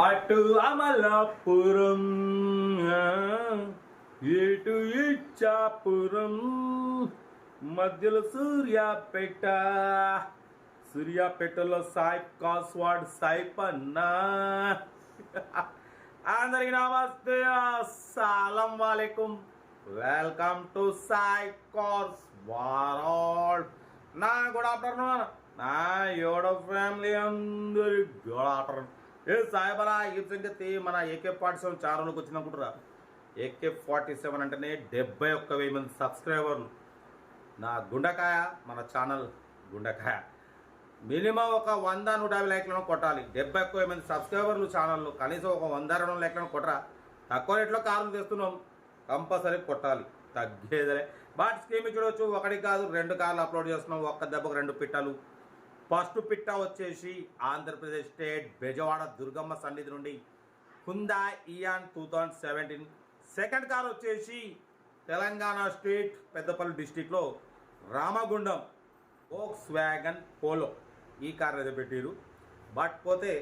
అటు అమలాపురం ఇటు ఇచ్చాపురం. మధ్యలో సూర్యాపేట సూర్యాపేటలో సాయి కాస్వాడ్ సాయిపన్న అందరికి నమస్తే అస్సలం వాలేకుం. వెల్కమ్ టు సాయి కార్స్ వారాల్ నా గుడ్ ఆఫ్టర్నూన్. నా యోడో ఫ్యామిలీ అందరి గుడ్ ఆఫ్టర్నూన్. ఏ సాయబరా ఈ సంగతి మన ఏకే ఫార్టీ సెవెన్ ఛానల్కి వచ్చినప్పుడు ఏకే ఫార్టీ సెవెన్ అంటేనే డెబ్బై ఒక్క వెయ్యి మంది సబ్స్క్రైబర్లు. నా గుండకాయ మన ఛానల్ గుండకాయ. మినిమం ఒక వంద నూట యాభై లైక్లను కొట్టాలి. డెబ్బై ఒక్క మంది సబ్స్క్రైబర్లు ఛానళ్ళు కనీసం ఒక వంద రెండు లైక్లను కొట్టరా? తక్కువ రేట్లో కారులు తెస్తున్నాం. కంపల్సరీ కొట్టాలి. తగ్గేదలే బట్ స్కీమ్ చూడవచ్చు ఒకటి కాదు రెండు కార్లు అప్లోడ్ చేస్తున్నాం. ఒక్క దెబ్బకు రెండు పిట్టలు. ఫస్ట్ పిట్ట వచ్చేసి ఆంధ్రప్రదేశ్ స్టేట్ బెజవాడ దుర్గమ్మ సన్నిధి నుండి Hyundai Eon two thousand seventeen second car వచ్చేసి తెలంగాణ స్టేట్ పెద్దపల్లి డిస్టిక్లో రామగుండం ఓక్స్ వ్యాగన్ పోలో ఈ కార్ అయితే పెట్టారు. బట్ పోతే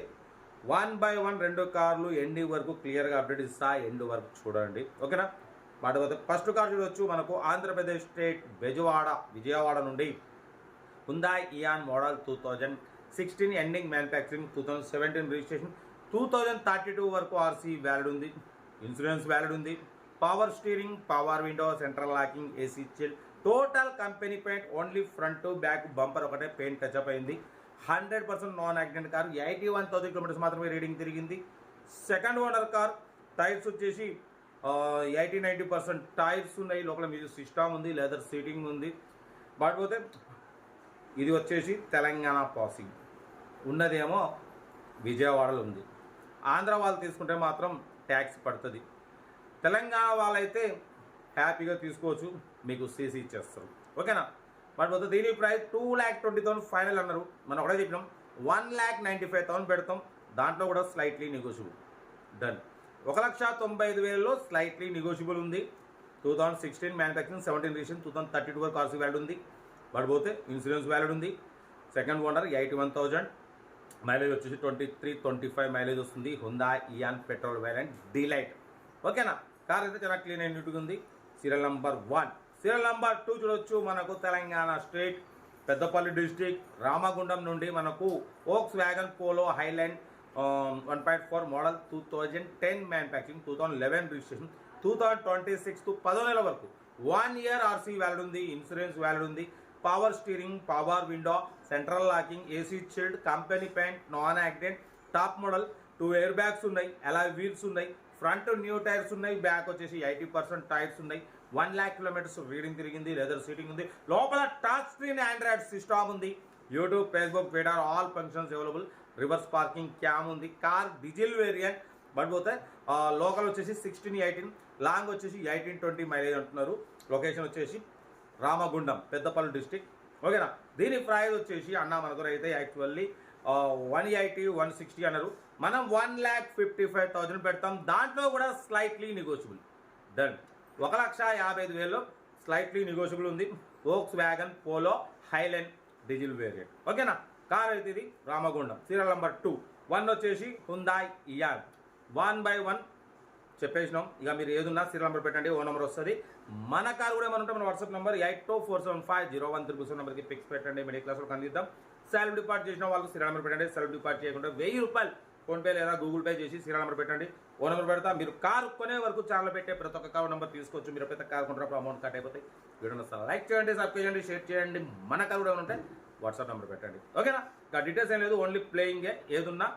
వన్ బై వన్ రెండు కార్లు ఎండి వరకు క్లియర్గా అప్డేట్ ఇస్తా ఎండ్ వరకు చూడండి. ఓకేనా బట్ పోతే ఫస్ట్ కార్ చూడొచ్చు. మనకు ఆంధ్రప్రదేశ్ స్టేట్ బెజవాడ విజయవాడ నుండి Hyundai Eon model two thousand sixteen ending manufacturing two thousand seventeen registration two thousand thirty two వరకు ఆర్సీ వ్యాలిడ్ ఉంది. ఇన్సూరెన్స్ వ్యాలిడ్ ఉంది. Power steering power window central locking AC chill total company paint only front back bumper ఒకటే paint touch up అయింది. Hundred percent non accident car eighty one thousand kilometres మాత్రమే reading తిరిగింది. Second owner car tyres వచ్చేసి eighty ninety percent tyres ఉన్నాయి. లోపల music system ఉంది leather seating ఉంది. But పోతే ఇది వచ్చేసి తెలంగాణ పాసింగ్. ఉన్నదేమో విజయవాడలో ఉంది ఆంధ్ర వాళ్ళు తీసుకుంటే మాత్రం ట్యాక్స్ పడుతుంది. తెలంగాణ వాళ్ళైతే హ్యాపీగా తీసుకోవచ్చు మీకు సీసీ ఇచ్చేస్తారు. ఓకేనా? బట్ మొత్తం దీని price two lakh twenty thousand final అన్నారు. మనం ఒకటే చెప్పినాం. One lakh ninety five thousand పెడతాం. దాంట్లో కూడా స్లైట్లీ నెగోషియబుల్. డన్. ఒక లక్ష తొంభై ఐదు వేలలో స్లైట్లీ నెగోషియబుల్ ఉంది. Two thousand sixteen manufacturing seventeen registration two thousand thirty two వరకు ఆర్సీ వ్యాలిడ్ ఉంది. పడిపోతే పోతే ఇన్సూరెన్స్ వ్యాలిడ్ ఉంది. Second owner eighty one thousand mileage వచ్చేసి twenty three twenty five mileage వస్తుంది. Hyundai Eon petrol variant D Lite ఓకేనా? Car అయితే చాలా క్లీన్ అండ్ నీట్గా ఉంది. Serial number one serial number two చూడొచ్చు మనకు తెలంగాణ స్టేట్ పెద్దపల్లి డిస్టిక్ రామగుండం నుండి మనకు Volkswagen Polo Highline one point four model two thousand ten manufacturing two thousand eleven registration two thousand twenty six to పదో నెల వరకు. వన్ ఇయర్ ఆర్సీ వ్యాలిడ్ ఉంది insurance valid ఉంది. Power steering power window central locking AC chilled company paint non accident top model two airbags ఉన్నాయి alloy wheels ఉన్నాయి front new tyres ఉన్నాయి back వచ్చేసి eighty percent tyres ఉన్నాయి. One lakh kilometres reading తిరిగింది leather seating ఉంది. లోపల touch screen Android system ఉంది. YouTube Facebook Twitter all functions available reverse parking cam ఉంది. కార్ డీజిల్ వేరియంట్ బట్ పోతే లోకల్ వచ్చేసి సిక్స్టీన్ ఎయిటీన్ లాంగ్ వచ్చేసి ఎయిటీన్ ట్వంటీ మైలేజ్ అంటున్నారు. లొకేషన్ వచ్చేసి రామగుండం పెద్దపల్లి డిస్టిక్. ఓకేనా? దీని ప్రైజ్ వచ్చేసి అన్న మన దగ్గర అయితే actually one eighty one sixty అన్నారు. మనం one lakh fifty five thousand పెడతాం. దాంట్లో కూడా స్లైట్లీ నెగోషియబుల్ డన్ ఒక లక్ష యాభై ఐదు వేలు స్లైట్లీ నెగోషియబుల్ ఉంది. Volkswagen Polo highline diesel variant ఓకేనా? కార్ అయితే ఇది Ramagundam. Serial number two. One వచ్చేసి Hyundai Eon one by one చెప్పేసినాం. ఇక మీరు ఏదున్నా సీరియల్ నెంబర్ పెట్టండి ఓ నెంబర్ వస్తుంది. మన కార్ కూడా ఏమైనా ఉంటే మన WhatsApp number eight two four seven five zero one triple seven నెంబర్కి పిక్స్ పెట్టండి. మిడిల్ క్లాస్ వాళ్ళకి అందిద్దాం. సెల్ఫ్ డిపార్ట్ చేసిన వాళ్ళకి సీరియల్ నెంబర్ పెట్టండి. సెల్ఫ్ డిపార్ట్ చేయకుండా వెయ్యి రూపాయలు ఫోన్పే లేదా గూగుల్ పే చేసి సీరియల్ నెంబర్ పెట్టండి. ఓ నెంబర్ పెడతా. మీరు కార్ కొనే వరకు ఛానల్ పెట్టే ప్రతి ఒక్క కార్ నెంబర్ తీసుకోవచ్చు. మీరు ప్రతి కార్ కొంటారో అమౌంట్ కట్ అయిపోతాయి. వీడియో లైక్ చేయండి సబ్స్క్రైబ్ చేయండి షేర్ చేయండి. మన కార్ కూడా ఏమైనా ఉంటే వాట్సాప్ నెంబర్ పెట్టండి. ఓకేనా? ఇంకా డీటెయిల్స్ ఏం లేదు ఓన్లీ ప్లేయింగే ఏదున్నా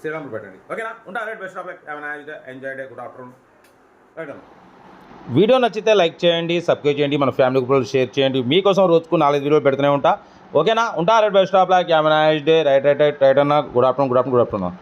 శ్రీరాములు పెట్టండి. ఓకేనా? ఉంటా right best of luck enjoy day good afternoon right అన్న వీడియో నచ్చితే లైక్ చేయండి సబ్స్క్రైబ్ చేయండి మన ఫ్యామిలీ గ్రూప్లో షేర్ చేయండి. మీకోసం రోజుకు నాలుగు వీడియోలు పెడుతూనే ఉంటా. ఓకేనా? ఉంటా right best of luck యామన్ day right right right right అన్న. Good afternoon good afternoon good afternoon